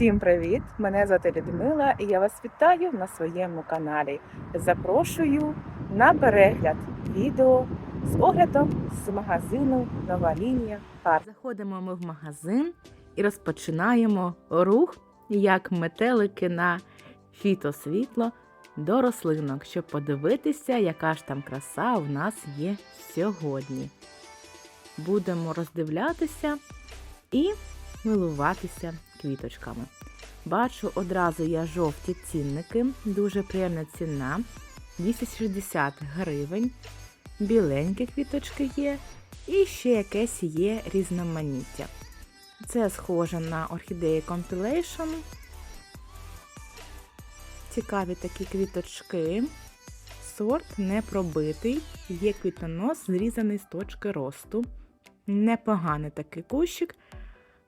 Всім привіт! Мене звати Людмила і я вас вітаю на своєму каналі. Запрошую на перегляд відео з оглядом з магазину Нова лінія Хар. Заходимо ми в магазин і розпочинаємо рух як метелики на фітосвітло до рослинок, щоб подивитися, яка ж там краса у нас є сьогодні. Будемо роздивлятися і милуватися квіточками. Бачу одразу я жовті цінники, дуже приємна ціна. 260 гривень. Біленькі квіточки є, і ще якесь є різноманіття. Це схоже на орхідеї Compilation. Цікаві такі квіточки. Сорт не пробитий, є квітонос, зрізаний з точки росту. Непоганий такий кущик.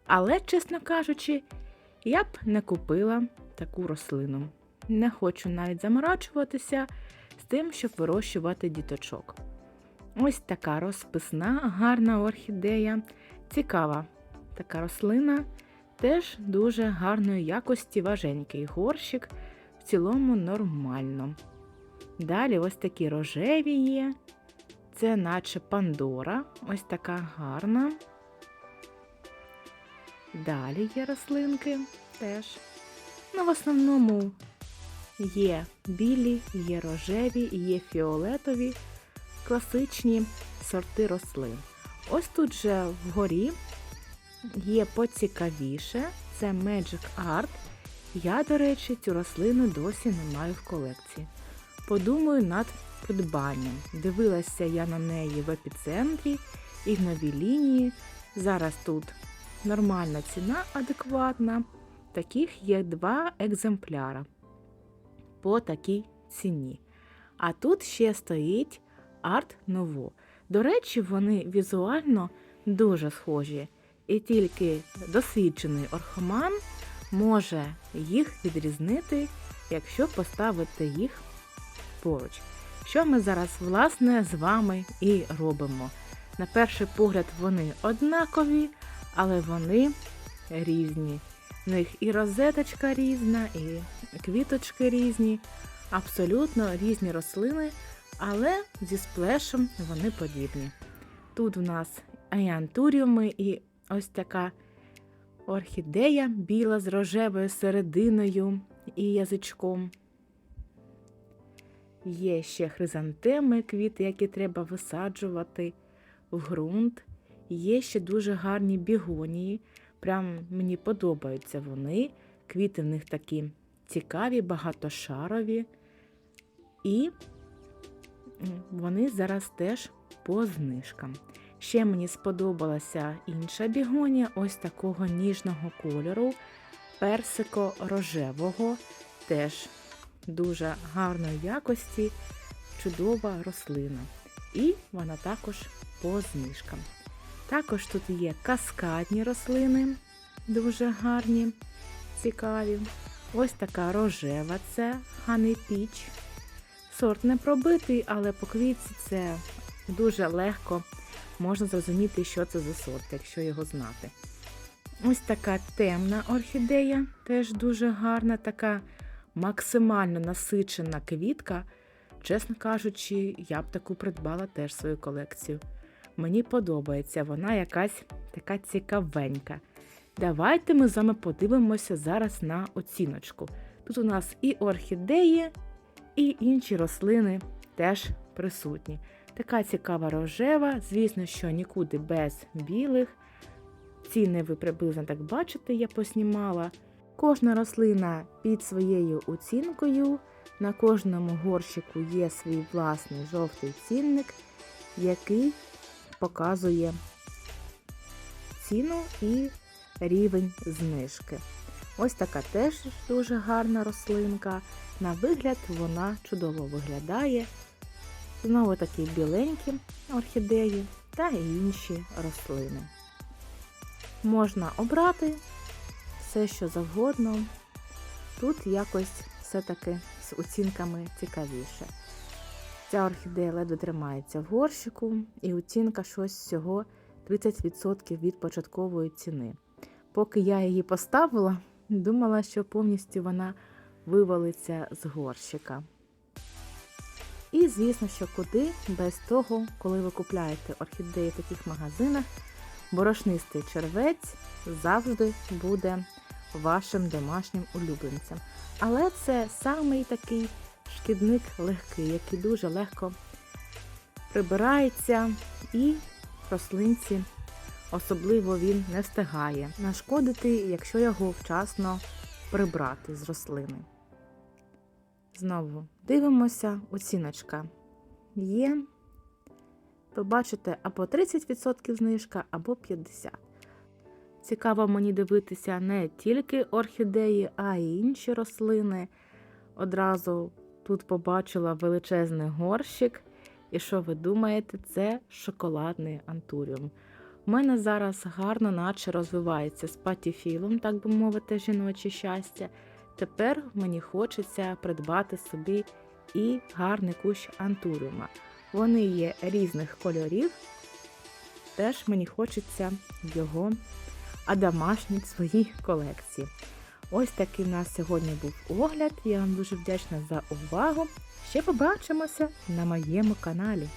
Але, чесно кажучи, я б не купила таку рослину. Не хочу навіть заморачуватися з тим, щоб вирощувати діточок. Ось така розписна, гарна орхідея. Цікава така рослина, теж дуже гарної якості важенький горщик, в цілому нормально. Далі ось такі рожеві є. Це наче Пандора, ось така гарна. Далі є рослинки теж. Ну, в основному є білі, є рожеві, є фіолетові, класичні сорти рослин. Ось тут же вгорі є поцікавіше, це Magic Art. Я, до речі, цю рослину досі не маю в колекції. Подумаю над придбанням. Дивилася я на неї в епіцентрі і в новій лінії. Зараз тут нормальна ціна адекватна. Таких є два екземпляра по такій ціні. А тут ще стоїть арт ново. До речі, вони візуально дуже схожі, і тільки досвідчений орхоман може їх відрізнити, якщо поставити їх поруч. Що ми зараз, власне, з вами і робимо. На перший погляд, вони однакові, але вони різні. В них і розеточка різна, і квіточки різні, абсолютно різні рослини, але зі сплешем вони подібні. Тут у нас аянтуріуми і ось така орхідея біла з рожевою серединою і язичком. Є ще хризантеми, квіти, які треба висаджувати в ґрунт. Є ще дуже гарні бігонії. Прям мені подобаються вони. Квіти в них такі цікаві, багатошарові. І вони зараз теж по знижкам. Ще мені сподобалася інша бігонія, ось такого ніжного кольору, персико-рожевого, теж дуже гарної якості, чудова рослина. І вона також по знижкам. Також тут є каскадні рослини, дуже гарні, цікаві. Ось така рожева це Peach. Сорт не пробитий, але по квітці це дуже легко можна зрозуміти, що це за сорт, якщо його знати. Ось така темна орхідея, теж дуже гарна, така максимально насичена квітка. Чесно кажучи, я б таку придбала теж свою колекцію. Мені подобається, вона якась така цікавенька. Давайте ми з вами подивимося зараз на оціночку. Тут у нас і орхідеї, і інші рослини теж присутні. Така цікава рожева, звісно, що нікуди без білих. Ціни ви приблизно так бачите, я поснімала. Кожна рослина під своєю оцінкою. На кожному горщику є свій власний жовтий цінник, який показує ціну і рівень знижки. Ось така теж дуже гарна рослинка. На вигляд вона чудово виглядає. Знову такі біленькі орхідеї та інші рослини. Можна обрати все, що завгодно. Тут якось все-таки з оцінками цікавіше. Ця орхідея ледве тримається в горщику, і оцінка щось всього 30% від початкової ціни. Поки я її поставила, думала, що повністю вона вивалиться з горщика. І звісно, що куди без того, коли ви купляєте орхідеї в таких магазинах, борошнистий червець завжди буде вашим домашнім улюбленцем. Але це самий такий шкідник легкий, який дуже легко прибирається і рослинці особливо він не встигає нашкодити, якщо його вчасно прибрати з рослини. Знову дивимося, оціночка є. Побачите або 30% знижка, або 50%. Цікаво мені дивитися не тільки орхідеї, а й інші рослини. Одразу тут побачила величезний горщик. І що ви думаєте, це шоколадний антуріум. У мене зараз гарно, наче розвивається з патіфілом, так би мовити, жіноче щастя. Тепер мені хочеться придбати собі і гарний кущ антуріума. Вони є різних кольорів. Теж мені хочеться його одомашнити в своїй колекції. Ось такий у нас сьогодні був огляд. Я вам дуже вдячна за увагу. Ще побачимося на моєму каналі.